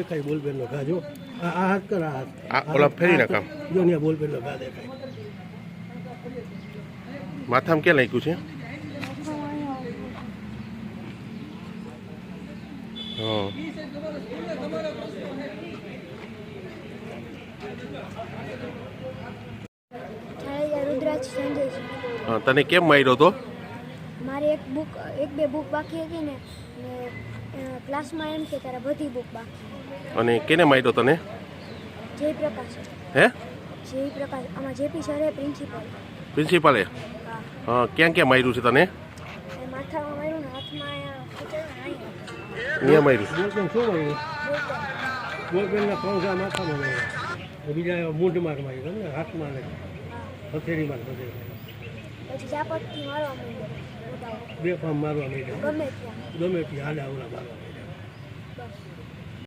દેખાય બોલબેનનો ઘા જો. આ આ હાથ કર આ હાથ. ઓલા ફેરી નાખ. જો ત્યાં બોલબેનનો ઘા દેખાય. માથામાં ક્યાં લાગ્યું છે? તને કેમ માર્યો તો? મારે એક બુક એક બે બુક બાકી હતી ને ને ક્લાસમાં એમ કે તારા બધી બુક બાકી અને કેને માર્યો તને? જય પ્રકાશ હે? જય પ્રકાશ આમાં જેપી સરે પ્રિન્સિપલ પ્રિન્સિપાલે હા. હા ક્યાં ક્યાં માર્યું છે તને? માથામાં માર્યું ને હાથમાં અહીંયા માર્યું? શું માર્યું. બોલબેનના ઘા માથામાં માર્યા. બીજા મૂંઢમાં માર્યું હાથમાં ને હથેળીમાં પછી ચાપટથી મારવા માંડ્યો. બે ફામ મારવા માંડ્યા. ગમે ત્યાં. આડા અવળા મારવા માંડ્યા.